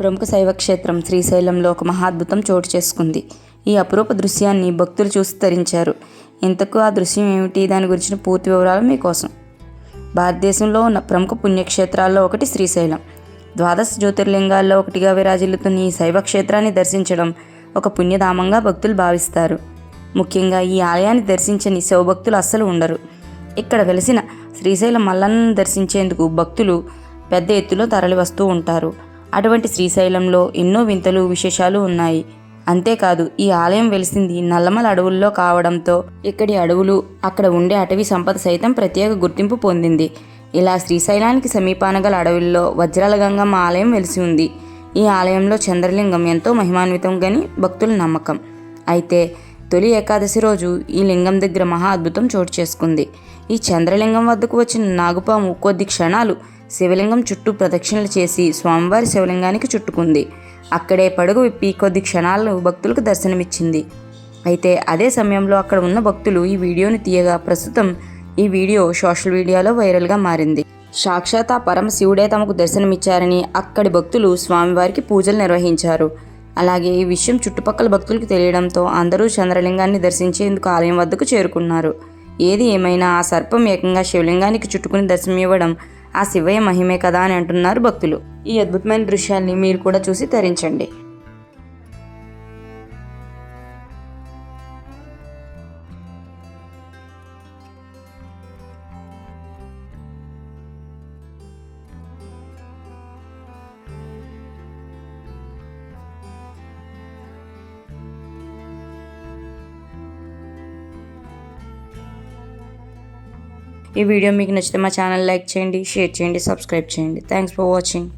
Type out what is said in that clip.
ప్రముఖ శైవ క్షేత్రం శ్రీశైలంలో ఒక మహాద్భుతం చోటు చేసుకుంది. ఈ అపురూప దృశ్యాన్ని భక్తులు చూసి తరించారు. ఇంతకు ఆ దృశ్యం ఏమిటి? దాని గురించిన పూర్తి వివరాలు మీకోసం. భారతదేశంలో ఉన్న ప్రముఖ పుణ్యక్షేత్రాల్లో ఒకటి శ్రీశైలం. ద్వాదశ జ్యోతిర్లింగాల్లో ఒకటిగా విరాజిల్లుతున్న ఈ శైవ క్షేత్రాన్ని దర్శించడం ఒక పుణ్యధామంగా భక్తులు భావిస్తారు. ముఖ్యంగా ఈ ఆలయాన్ని దర్శించని శివభక్తులు అస్సలు ఉండరు. ఇక్కడ వెలిసిన శ్రీశైలం మల్లన్నను దర్శించేందుకు భక్తులు పెద్ద ఎత్తులో తరలి వస్తూ ఉంటారు. అటువంటి శ్రీశైలంలో ఎన్నో వింతలు విశేషాలు ఉన్నాయి. అంతేకాదు ఈ ఆలయం వెలిసింది నల్లమల అడవుల్లో కావడంతో ఇక్కడి అడవులు అక్కడ ఉండే అటవీ సంపద సైతం ప్రత్యేక గుర్తింపు పొందింది. ఇలా శ్రీశైలానికి సమీపాన గల అడవుల్లో వజ్రాల గంగమ్మ ఆలయం వెలిసి ఉంది. ఈ ఆలయంలో చంద్రలింగం ఎంతో మహిమాన్వితం గని భక్తుల నమ్మకం. అయితే తొలి ఏకాదశి రోజు ఈ లింగం దగ్గర మహా అద్భుతం చోటు చేసుకుంది. ఈ చంద్రలింగం వద్దకు వచ్చిన నాగుపాము కొద్ది క్షణాలు శివలింగం చుట్టూ ప్రదక్షిణలు చేసి స్వామివారి శివలింగానికి చుట్టుకుంది. అక్కడే పడుగు విప్పి కొద్ది క్షణాలను భక్తులకు దర్శనమిచ్చింది. అయితే అదే సమయంలో అక్కడ ఉన్న భక్తులు ఈ వీడియోని తీయగా ప్రస్తుతం ఈ వీడియో సోషల్ మీడియాలో వైరల్గా మారింది. సాక్షాత్ ఆ పరమశివుడే తమకు దర్శనమిచ్చారని అక్కడి భక్తులు స్వామివారికి పూజలు నిర్వహించారు. అలాగే ఈ విషయం చుట్టుపక్కల భక్తులకు తెలియడంతో అందరూ చంద్రలింగాన్ని దర్శించేందుకు ఆలయం వద్దకు చేరుకున్నారు. ఏది ఏమైనా ఆ సర్పం ఏకంగా శివలింగానికి చుట్టుకుని దర్శనమివ్వడం ఆ శివయ్య మహిమే కదా అని అంటున్నారు భక్తులు. ఈ అద్భుతమైన దృశ్యాన్ని మీరు కూడా చూసి తరించండి. ఈ వీడియో మీకు నచ్చితే మా ఛానల్ లైక్ చేయండి షేర్ చేయండి సబ్స్క్రైబ్ చేయండి. Thanks for watching